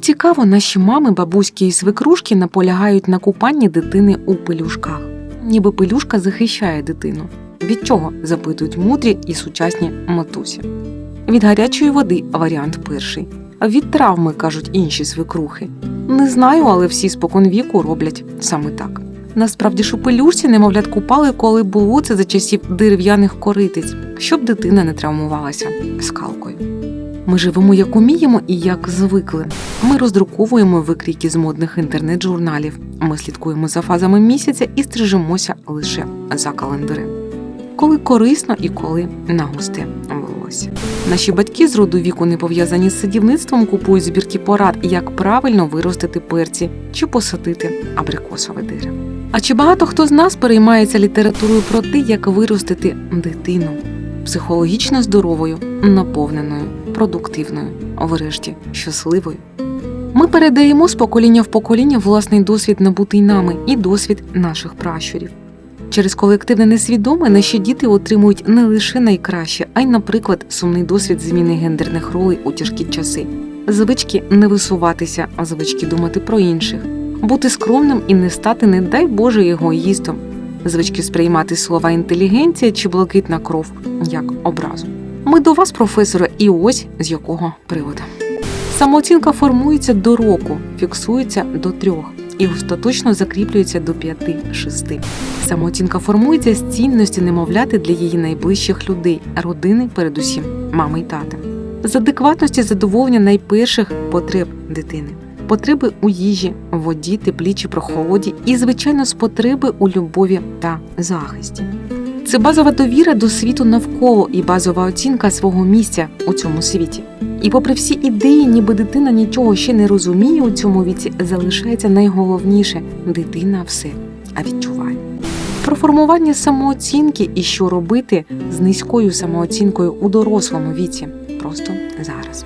Цікаво, наші мами, бабуськи і свекрушки наполягають на купанні дитини у пелюшках? Ніби пелюшка захищає дитину. Від чого запитують мудрі і сучасні матусі? Від гарячої води варіант перший. Від травми кажуть інші свекрухи. Не знаю, але всі спокон віку роблять саме так. Насправді ж у пелюшці немовлят купали, коли було це за часів дерев'яних коритиць, щоб дитина не травмувалася скалкою. Ми живемо як уміємо і як звикли. Ми роздруковуємо викрійки з модних інтернет-журналів. Ми слідкуємо за фазами місяця і стрижемося лише за календарем. Коли корисно і коли на густе волосся. Наші батьки з роду віку не пов'язані з садівництвом, купують збірки порад, як правильно виростити перці чи посадити абрикосове дерево. А чи багато хто з нас переймається літературою про те, як виростити дитину психологічно здоровою, наповненою, продуктивною, врешті щасливою? Ми передаємо з покоління в покоління власний досвід набутий нами і досвід наших пращурів. Через колективне несвідоме наші діти отримують не лише найкраще, а й, наприклад, сумний досвід зміни гендерних ролей у тяжкі часи, звички не висуватися, а звички думати про інших, бути скромним і не стати, не дай Боже, егоїстом, звички сприймати слова інтелігенція чи блакитна кров як образу. Ми до вас, професоре, і ось з якого приводу. Самооцінка формується до року, фіксується до трьох і остаточно закріплюється до 5-6. Самооцінка формується з цінності немовляти для її найближчих людей, родини, передусім мами й тата, з адекватності задоволення найперших потреб дитини, потреби у їжі, воді, теплі чи прохолоді, і, звичайно, з потреби у любові та захисті. Це базова довіра до світу навколо і базова оцінка свого місця у цьому світі. І попри всі ідеї, ніби дитина нічого ще не розуміє у цьому віці, залишається найголовніше дитина все а відчуває. Про формування самооцінки і що робити з низькою самооцінкою у дорослому віці просто зараз.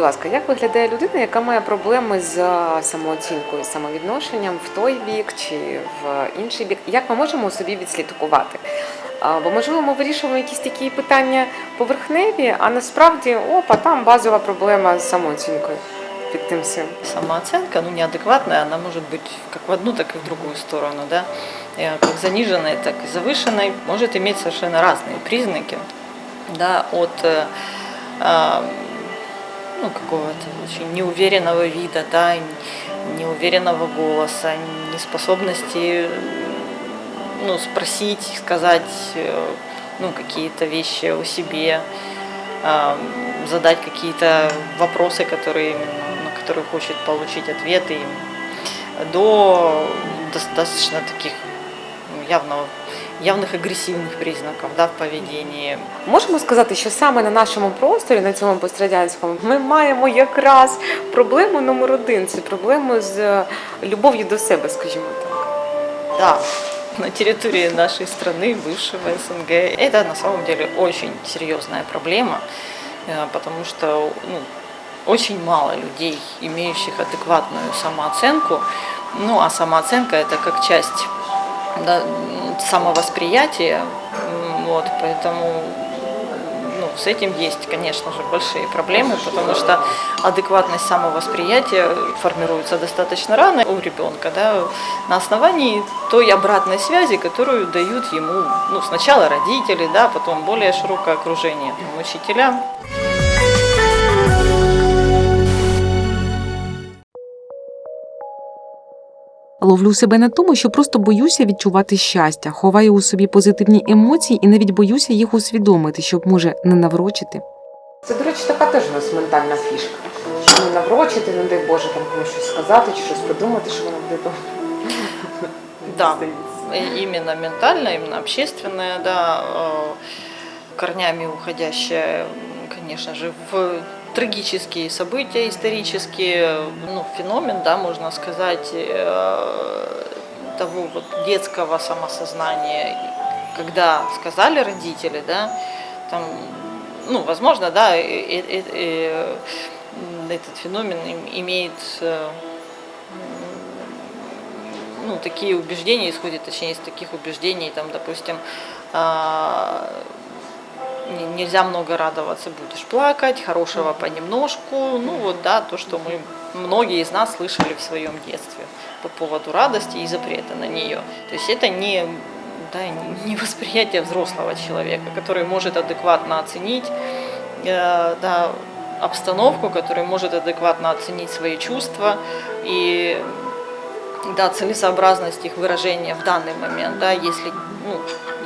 ласка, як виглядає людина, яка має проблеми з е, самооцінкою, самовідношенням в той бік чи в інший бік? Як ми можемо собі відслідкувати? А, Бо можливо ми вирішуємо якісь такі питання поверхневі, а насправді опа, там базова проблема з самооцінкою під тим всім. Самооценка, ну, неадекватная, она может быть как в одну, так и в другую сторону, да, Э, как заниженной, так и завышенной, может иметь совершенно разные признаки, да, от э, а, ну, какого-то очень неуверенного вида, да, неуверенного голоса, неспособности ну, спросить, сказать э, ну, какие-то вещи о себе, задать какие-то вопросы, которые, на которые хочет получить ответы, до достаточно таких ну, явного, явных агрессивных признаков да, в поведении. Можемо сказати, що саме на нашому просторі, на цьому пострадянському, ми маємо якраз проблему номер один це проблему з е, любов'ю до себе, скажімо так. Да, на территории нашей страны, бывшего СНГ, это на самом деле очень серьезная проблема, э, потому что ну, очень мало людей, имеющих адекватную самооценку. Ну, а самооценка это как часть м, вот, поэтому ну, с этим есть, конечно же, большие проблемы, потому что адекватность самовосприятия формируется достаточно рано у ребенка, да, на основании той обратной связи, которую дают ему ну, сначала родители, да, потом более широкое окружение, учителя. Ловлю себе на тому, що просто боюся відчувати щастя, ховаю у собі позитивні емоції і навіть боюся їх усвідомити, щоб може не наврочити. Це, до речі, така теж у нас ментальна фішка. Щоб не наврочити, не дай Боже, там комусь щось сказати чи щось подумати, що воно буде добре. Да. Именно ментальная, именно общественная, да, корнями уходящая, конечно же, в трагические события исторические, ну, феномен, да, можно сказать, э, того вот детского самосознания, когда сказали родители, да, там, ну, возможно, да, и- и- и- этот феномен им- имеет э, ну, такие убеждения исходят, точнее, из таких убеждений, там, допустим, а, не- нельзя много радоваться, будешь плакать, хорошего понемножку, ну вот, да, то, что мы, многие из нас слышали в своем детстве по поводу радости и запрета на нее. То есть это не, да, не восприятие взрослого человека, который может адекватно оценить э, да, обстановку, который может адекватно оценить свои чувства и да, целесообразность их выражения в данный момент, да, если, ну,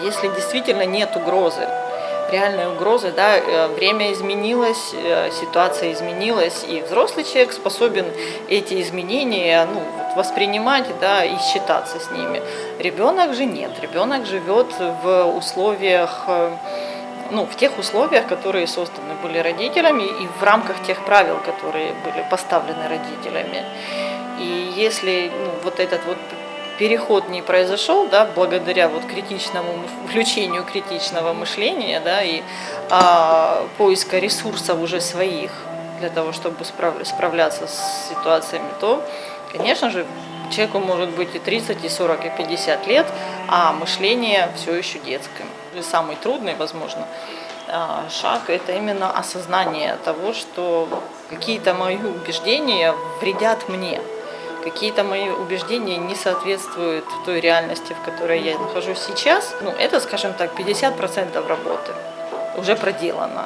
если действительно нет угрозы, реальной угрозы, да, э, время изменилось, э, ситуация изменилась, и взрослый человек способен эти изменения ну, воспринимать, да, и считаться с ними. Ребенок же нет, ребенок живет в условиях э, ну, в тех условиях, которые созданы были родителями и в рамках тех правил, которые были поставлены родителями. И если ну, вот этот вот переход не произошел, да, благодаря вот критичному включению критичного мышления, да, и а, поиска ресурсов уже своих для того, чтобы справ- справляться с ситуациями, то, конечно же, человеку может быть и 30, и 40, и 50 лет, а мышление все еще детское. И самый трудный, возможно, а, шаг – это именно осознание того, что какие-то мои убеждения вредят мне, какие-то мои убеждения не соответствуют той реальности, в которой я нахожусь сейчас. Ну, это, скажем так, 50% работы уже проделано.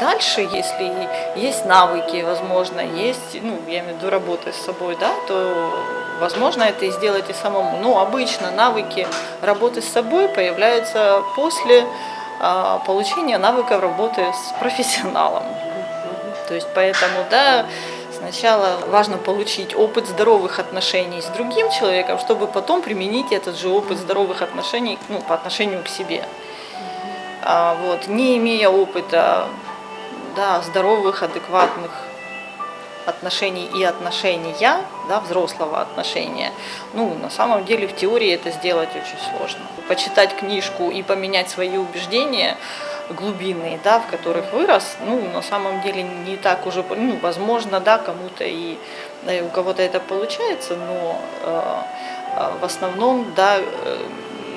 Дальше, если есть навыки, возможно, есть, ну, я имею в виду работы с собой, да, то возможно это и сделать и самому. Но обычно навыки работы с собой появляются после а, получения навыков работы с профессионалом. То есть поэтому, да, сначала важно получить опыт здоровых отношений с другим человеком, чтобы потом применить этот же опыт здоровых отношений ну, по отношению к себе. А, вот, не имея опыта да, здоровых, адекватных отношений и отношения, да, взрослого отношения, ну, на самом деле в теории это сделать очень сложно. Почитать книжку и поменять свои убеждения глубинные, да, в которых вырос, ну, на самом деле не так уже, ну, возможно, да, кому-то и, да, и у кого-то это получается, но э, э, в основном, да, э,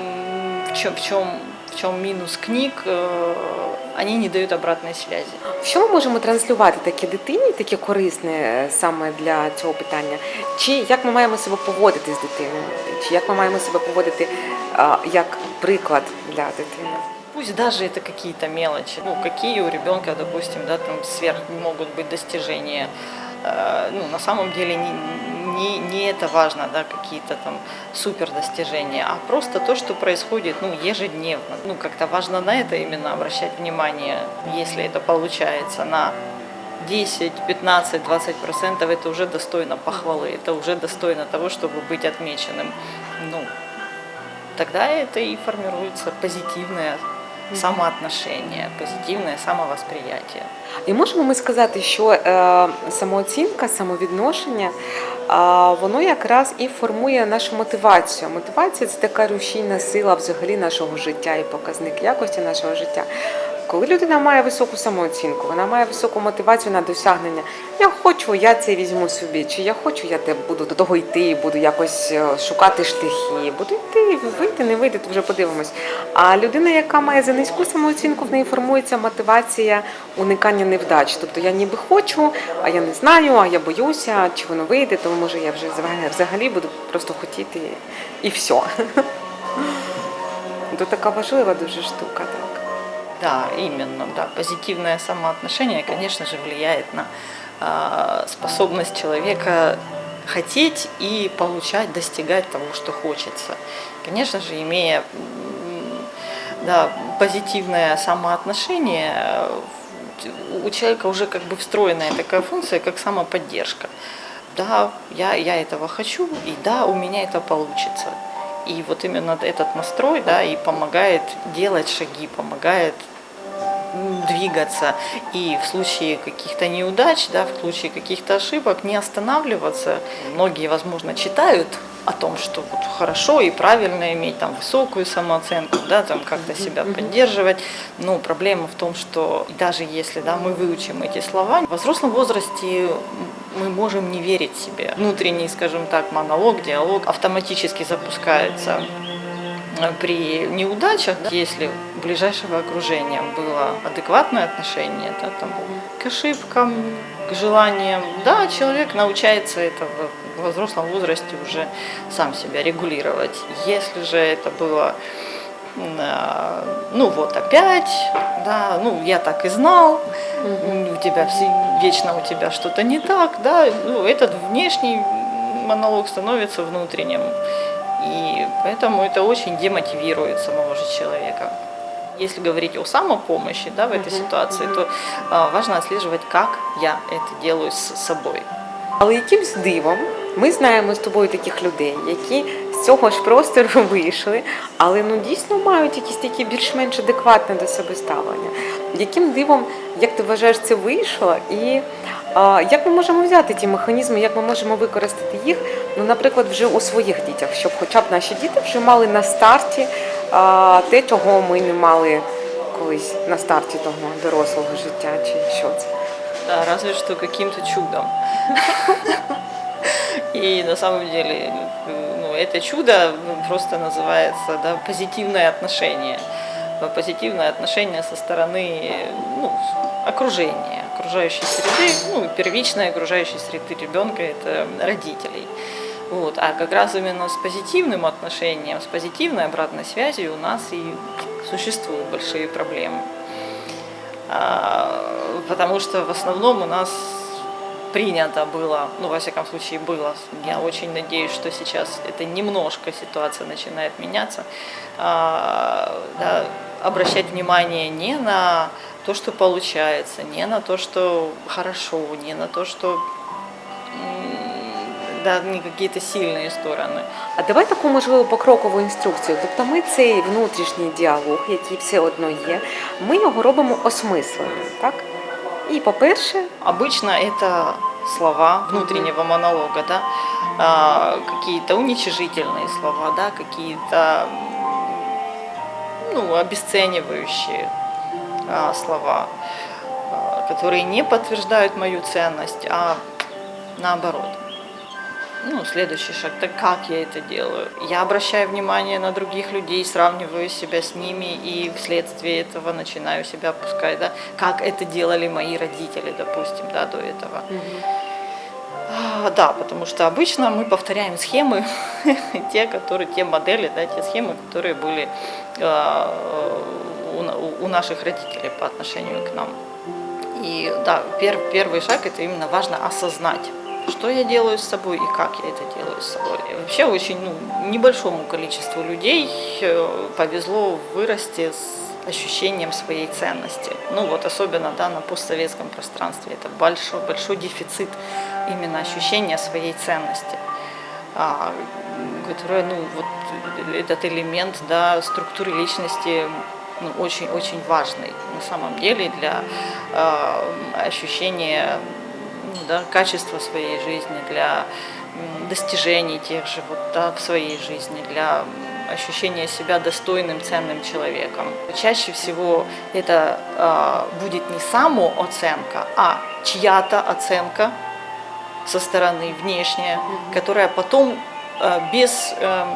м, в чем, в чем, в чем минус книг, э, они не дают обратной связи. Що ми можемо транслювати таке дитині, таке корисне е, саме для цього питання? Чи як ми маємо себе поводити з дитиною? Чи як ми маємо себе поводити а, як приклад для дитини? Пусть даже это какие-то мелочи, ну, какие у ребенка, допустим, да, там сверх могут быть достижения. Э, Ну, на самом деле не, не, не это важно, да, какие-то там супер достижения, а просто то, что происходит, ну, ежедневно. Ну, как-то важно на это именно обращать внимание, если это получается на 10, 15, 20 процентов, это уже достойно похвалы, это уже достойно того, чтобы быть отмеченным. Ну, тогда это и формируется позитивное самоотношение, позитивне самовосприятие. І можемо ми сказати, що е, самооцінка, самовідношення, е, воно якраз і формує нашу мотивацію. Мотивація це така рушійна сила взагалі нашого життя і показник якості нашого життя. Коли людина має високу самооцінку, вона має високу мотивацію на досягнення. Я хочу, я це візьму собі, чи я хочу, я те буду до того йти, буду якось е, шукати шляхи, буду йти, вийти, не вийти, то вже подивимось. А людина, яка має за низьку самооцінку, в неї формується мотивація уникання невдач. Тобто я ніби хочу, а я не знаю, а я боюся, чи воно вийде, тому може я вже взагалі- буду просто хотіти і все. То така важлива дуже штука, так. Да, именно, да. Позитивное самоотношение, конечно же, влияет на а, способность человека хотеть и получать, достигать того, что хочется. Конечно же, имея да, позитивное самоотношение, у человека уже как бы встроенная такая функция, как самоподдержка. Да, я, я этого хочу, и да, у меня это получится. И вот именно этот настрой, да, и помогает делать шаги, помогает двигаться и в случае каких-то неудач, да, в случае каких-то ошибок не останавливаться. Многие, возможно, читают о том, что вот хорошо и правильно иметь там высокую самооценку, да, там как-то себя поддерживать. Но проблема в том, что даже если да, мы выучим эти слова, в взрослом возрасте мы можем не верить себе. Внутренний, скажем так, монолог, диалог автоматически запускается при неудачах, да, если у ближайшего окружения было адекватное отношение да, там, к ошибкам, к желаниям, да, человек научается это в- во взрослом возрасте уже сам себя регулировать. Если же это было а, ну вот опять, да, ну я так и знал, у тебя все, вечно у тебя что-то не так, да, ну этот внешний монолог становится внутренним. И поэтому это очень демотивирует самого же человека. Если говорить о самопомощи да, в этой ситуации, то а, важно отслеживать, как я это делаю с собой. Але якимсь дивом ми знаємо з тобою таких людей, які з цього ж простору вийшли, але ну дійсно мають якісь такі більш-менш адекватне до себе ставлення. Яким дивом, як ти вважаєш, це вийшло? І а, як ми можемо взяти ті механізми, як ми можемо використати їх, ну, наприклад, вже у своїх дітях, щоб хоча б наші діти вже мали на старті а, те, чого ми не мали колись на старті того дорослого життя, чи що це? Да, разве что каким-то чудом. И на самом деле ну, это чудо ну, просто называется да, позитивное отношение. Позитивное отношение со стороны ну, окружения, окружающей среды, ну, первичной окружающей среды ребенка – это родителей. Вот. А как раз именно с позитивным отношением, с позитивной обратной связью у нас и существуют большие проблемы. А, Потому что в основном у нас принято было, ну, во всяком случае, было, я очень надеюсь, что сейчас это немножко ситуация начинает меняться, а, да, обращать внимание не на то, что получается, не на то, что хорошо, не на то, что м, да, не какие-то сильные стороны. А давай таку можливо покрокову інструкцію. Тобто ми цей внутрішній діалог, який все одно є, ми його робимо осмисленим, так? І по-перше, Обычно это слова внутреннего монолога, да, а, какие-то уничижительные слова, да, какие-то ну, обесценивающие а, слова, а, которые не подтверждают мою ценность, а наоборот. Ну, следующий шаг, так как я это делаю? Я обращаю внимание на других людей, сравниваю себя с ними и вследствие этого начинаю себя опускать, да, как это делали мои родители, допустим, да, до этого. А, Да, потому что обычно мы повторяем схемы, те, которые, те модели, да, те схемы, которые были у, на- у наших родителей по отношению к нам. И да, пер- первый шаг это именно важно осознать, что я делаю с собой и как я это делаю с собой. И вообще очень ну, небольшому количеству людей э, повезло вырасти с ощущением своей ценности. Ну вот особенно да, на постсоветском пространстве это большой, большой дефицит именно ощущения своей ценности, а, которая, ну вот этот элемент да, структуры личности ну, очень-очень важный на самом деле для э, ощущения да, качества своей жизни, для достижений тех же вот, да, в своей жизни, для ощущения себя достойным, ценным человеком. Чаще всего это э, будет не самооценка, а чья-то оценка со стороны внешняя, которая потом э, без эм,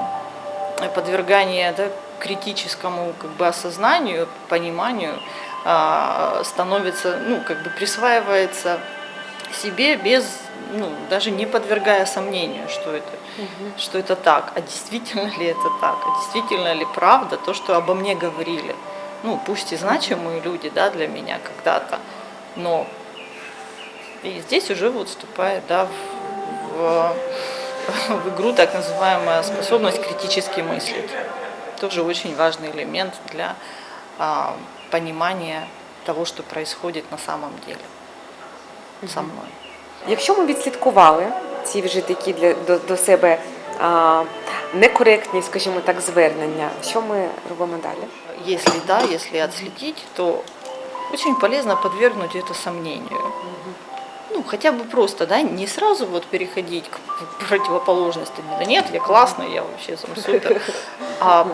подвергания да, критическому как бы осознанию, пониманию а, становится, ну, как бы присваивается себе без, ну, даже не подвергая сомнению, что это, что это так, а действительно ли это так, а действительно ли правда то, что обо мне говорили. Ну, пусть и значимые люди, да, для меня когда-то, но и здесь уже вот вступает, да, в- в, в игру так называемая способность критически мыслить. Тоже очень важный элемент для а, понимания того, что происходит на самом деле со мной. Якщо ми відслідкували ці вже такі для до, до себе а, некоректні, скажімо так, звернення, що ми робимо далі? Если да, если отследить, то очень полезно подвергнуть это сомнению. Ну, хотя бы просто, да, не сразу вот переходить к противоположности. Да нет, я классный, я вообще сам супер. А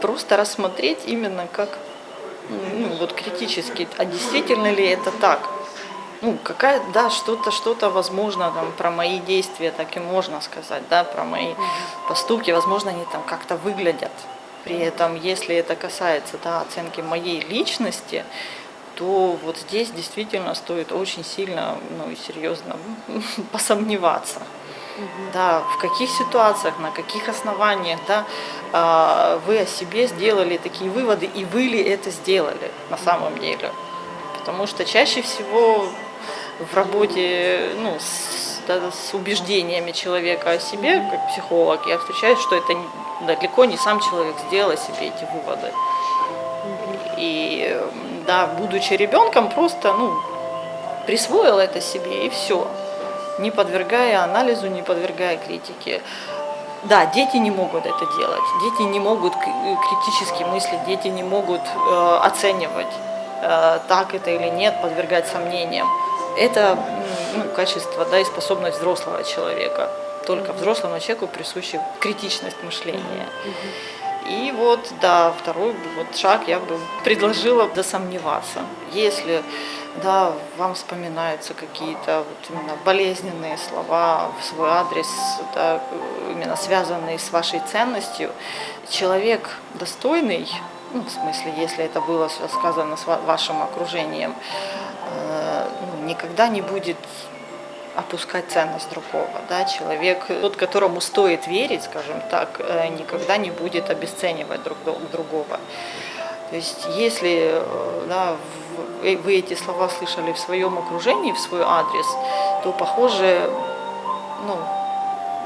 просто рассмотреть именно как, ну, вот критически, а действительно ли это так? Ну, какая, да, что-то, что-то, возможно, там, про мои действия так и можно сказать, да, про мои поступки, возможно, они там как-то выглядят. При этом, если это касается, да, оценки моей личности, то вот здесь действительно стоит очень сильно, ну и серьезно посомневаться. Да, в каких ситуациях, на каких основаниях, да, а, вы о себе сделали такие выводы, и вы ли это сделали на самом деле. Потому что чаще всего в работе ну, с, да, с убеждениями человека о себе, как психолог, я встречаюсь, что это далеко не сам человек сделал себе эти выводы. И да, будучи ребенком, просто ну, присвоил это себе и все, не подвергая анализу, не подвергая критике. Да, дети не могут это делать, дети не могут критически мыслить, дети не могут э, оценивать, э, так это или нет, подвергать сомнениям. Это ну, качество да, и способность взрослого человека. Только взрослому человеку присуща критичность мышления. И вот, да, второй вот шаг я бы предложила досомневаться. Если, да, вам вспоминаются какие-то вот именно болезненные слова в свой адрес, да, именно связанные с вашей ценностью, человек достойный, ну, в смысле, если это было сказано с ва- вашим окружением, никогда не будет опускать ценность другого. Да? Человек, тот, которому стоит верить, скажем так, э, никогда не будет обесценивать друг дру- другого. То есть если э, да, э, вы эти слова слышали в своем окружении, в свой адрес, то, похоже, ну,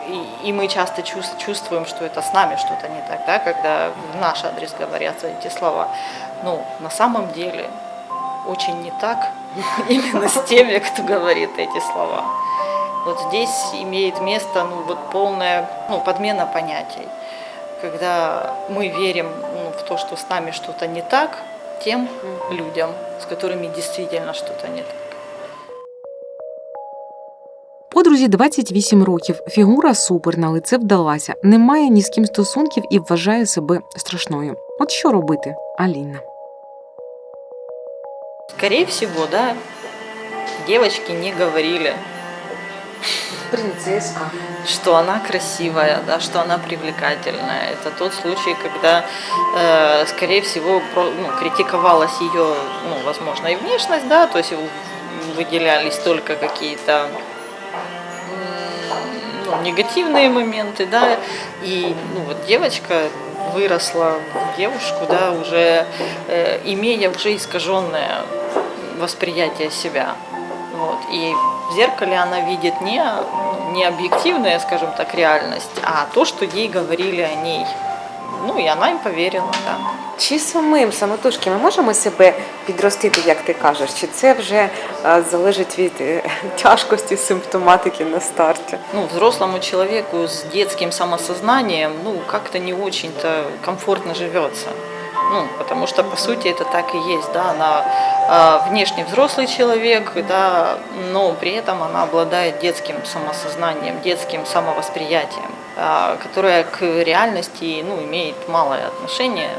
и, и мы часто чувс- чувствуем, что это с нами что-то не так, да, когда в наш адрес говорятся эти слова. Но на самом деле очень не так именно с теми, кто говорит эти слова. Вот здесь имеет место ну, вот полная ну, подмена понятий, когда мы верим ну, в то, что с нами что-то не так, тем людям, с которыми действительно что-то не так. Подрузі 28 років. Фігура суперна, лице вдалася. Немає ні з ким стосунків і вважає себе страшною. От що робити, Аліна? Скорее всего, да, девочки не говорили, Принцеска. что она красивая, да, что она привлекательная. Это тот случай, когда, э, скорее всего, про- ну, критиковалась ее, ну, возможно, и внешность, да, то есть выделялись только какие-то ну, негативные моменты, да, и ну, вот девочка выросла в девушку, да, уже э, имея уже искаженное восприятие себя. Вот. И в зеркале она видит не, не объективная, скажем так, реальность, а то, что ей говорили о ней. Ну и она им поверила, да. Чи самим самотужки ми можемо себе підростити, як ти кажеш? Чи це вже е, залежить від е, тяжкості симптоматики на старті? ну, взрослому человеку с детским самосознанием, ну, как-то не очень-то комфортно живется. Ну, потому что, по сути, это так и есть, да, она а, внешне взрослый человек, да, но при этом она обладает детским самосознанием, детским самовосприятием, а, которое к реальности, ну, имеет малое отношение,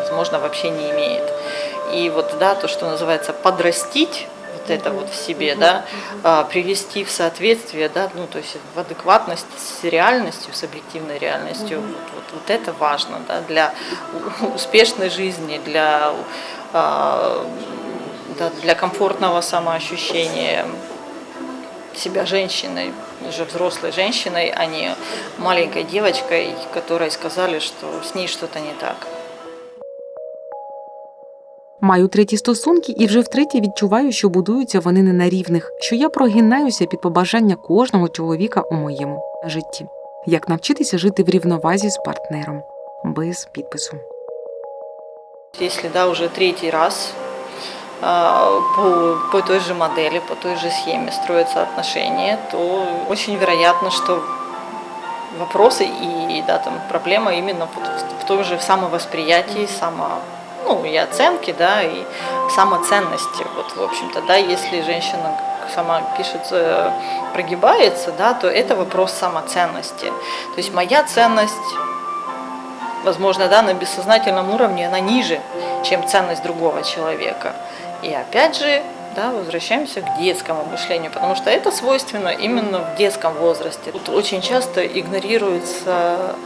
возможно, вообще не имеет. И вот, да, то, что называется подрастить, вот это вот в себе, да, а, привести в соответствие, да, ну, то есть в адекватность с реальностью, с объективной реальностью, вот, вот, вот это важно, да, для успешной жизни, для, а, да, для комфортного самоощущения себя женщиной, уже взрослой женщиной, а не маленькой девочкой, которой сказали, что с ней что-то не так. Маю треті стосунки і вже втретє відчуваю, що будуються вони не на рівних, що я прогинаюся під побажання кожного чоловіка у моєму житті. Як навчитися жити в рівновазі з партнером без підпису. Если да, уже третий раз по, по той же модели, по той же схеме строятся отношения, то очень вероятно, что вопросы и да, там, проблема именно в, в том же самовосприятии, само, ну, и оценке, да, и самоценности. Вот, в общем-то, да, если женщина сама пишет, э, прогибается, да, то это вопрос самоценности. То есть моя ценность возможно, да, на бессознательном уровне она ниже, чем ценность другого человека. И опять же, да, возвращаемся к детскому мышлению, потому что это свойственно именно в детском возрасте. Тут очень часто игнорируются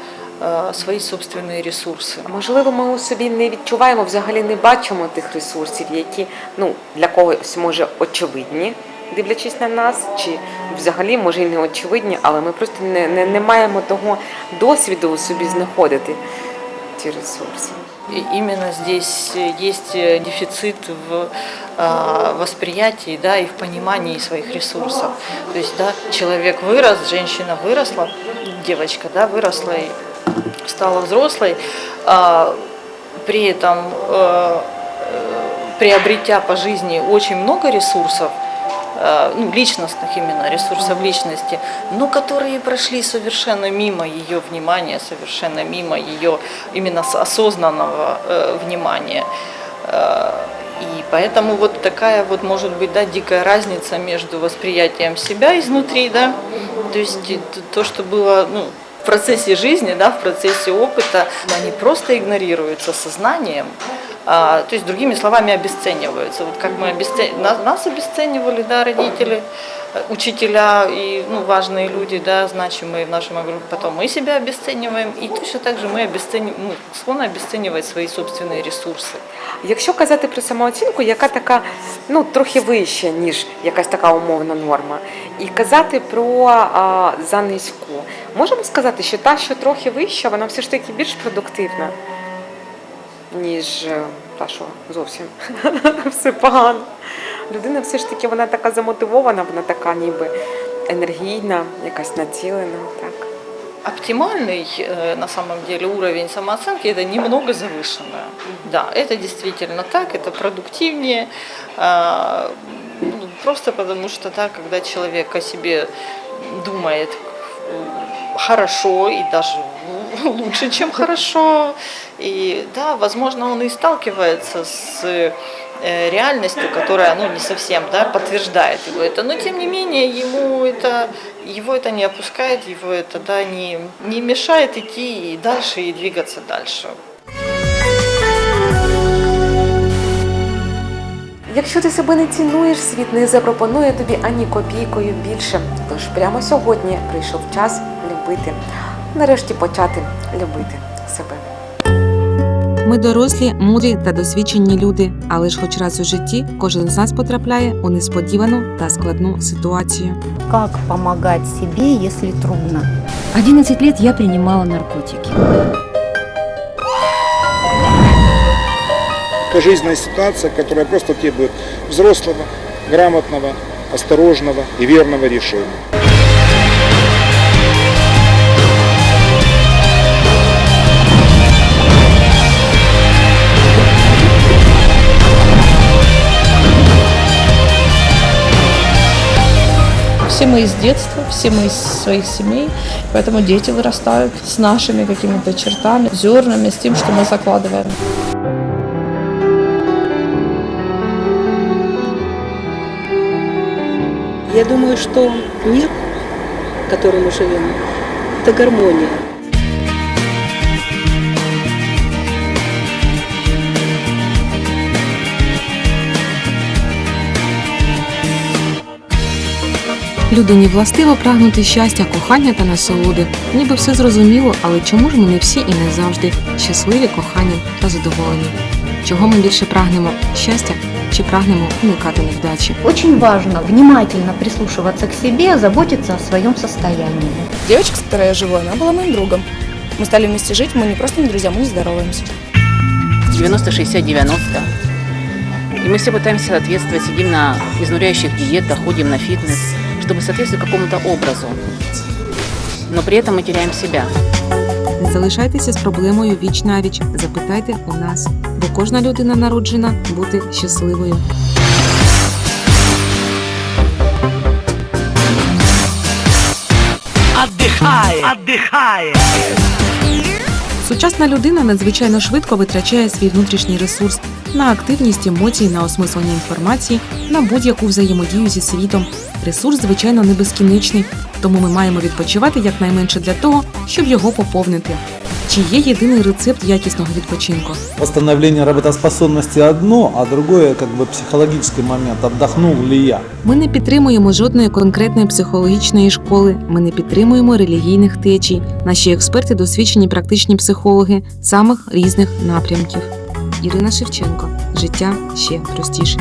э, свои собственные ресурсы. Можливо, ми у собі не відчуваємо, взагалі не бачимо тих ресурсів, які ну для когось може очевидні, дивлячись на нас, чи взагалі може і не очевидні, але ми просто не, не, не маємо того досвіду у собі знаходити ті ресурси. И именно здесь есть э, дефицит в а, восприятии, да, и в понимании своих ресурсов. То есть, да, человек вырос, женщина выросла, девочка, да, выросла и стала взрослой, а, при этом э, э, приобретя по жизни очень много ресурсов, э, ну, личностных именно ресурсов личности, но которые прошли совершенно мимо ее внимания, совершенно мимо ее именно осознанного э, внимания. И поэтому вот такая вот может быть да, дикая разница между восприятием себя изнутри, да, то есть то, что было ну, в процессе жизни, да, в процессе опыта, они просто игнорируются сознанием, а, то есть, другими словами, обесцениваются. Вот как мы обесцен... нас, нас обесценивали, да, родители, учителя и ну, важные люди, да, значимые в нашем группе, потом мы себя обесцениваем, и точно так же мы обесцениваем, ну, склонны обесценивать свои собственные ресурсы. Якщо казати про самооцінку, яка така ну трохи вища, ніж якась така умовна норма, і казати про а, за низьку, можемо сказати, що та, що трохи вища, вона все ж таки більш продуктивна, ніж е, та, що зовсім все погано. Людина все ж таки вона така замотивована, вона така ніби енергійна, якась націлена. Так. Оптимальный э, на самом деле уровень самооценки это немного завышенное. Да, это действительно так, это продуктивнее. а, ну, Просто потому что да, когда человек о себе думает м, хорошо и даже ну, лучше, чем хорошо, и да, возможно, он и сталкивается с э, реальностью, которая ну, не совсем да, подтверждает его это, но тем не менее ему это, его это не опускает, его это да, не, не мешает идти и дальше и двигаться дальше. Якщо ти себе не цінуєш, світ не запропонує тобі ані копійкою більше. Тож прямо сьогодні прийшов час любити. Нарешті почати любити себе. Ми дорослі, мудрі та досвідчені люди, але ж хоч раз у житті кожен з нас потрапляє у несподівану та складну ситуацію. Как помогать себе, если трудно? 11 лет я принимала наркотики. Это жизненная ситуация, которая просто требует взрослого, грамотного, осторожного и верного решения. Все мы из детства, все мы из своих семей, поэтому дети вырастают с нашими какими-то чертами, зернами, с тем, что мы закладываем. Я думаю, что мир, в котором мы живем, это гармония. Людині властиво прагнути щастя, кохання та насолоди. Ніби все зрозуміло, але чому ж ми не всі і не завжди щасливі, кохані та задоволені? Чого ми більше прагнемо щастя чи прагнемо уникати невдачі? Очень важно внимательно прислушиваться к себе, заботиться о своем состоянии. Девочка, с которой я живу, она была моим другом. Мы стали вместе жить, мы не просто не друзья, мы не здороваемся. 90-60-90. И мы все пытаемся соответствовать, сидим на изнуряющих диетах, ходим на фитнес, чтобы соответствовать какому-то образу. Но при этом мы теряем себя. Не залишайтеся з проблемою віч навіч. Запитайте у нас, бо кожна людина народжена бути щасливою. Сучасна людина надзвичайно швидко витрачає свій внутрішній ресурс на активність емоцій, на осмислення інформації, на будь-яку взаємодію зі світом. Ресурс, звичайно, не безкінечний, тому ми маємо відпочивати якнайменше для того, щоб його поповнити. Чи є єдиний рецепт якісного відпочинку? Восстановление работоспособности одно, а другое как бы психологический момент. Отдохнул ли я? Ми не підтримуємо жодної конкретної психологічної школи. Ми не підтримуємо релігійних течій. Наші експерти досвідчені практичні психологи самих різних напрямків. Ірина Шевченко. Життя ще простіше.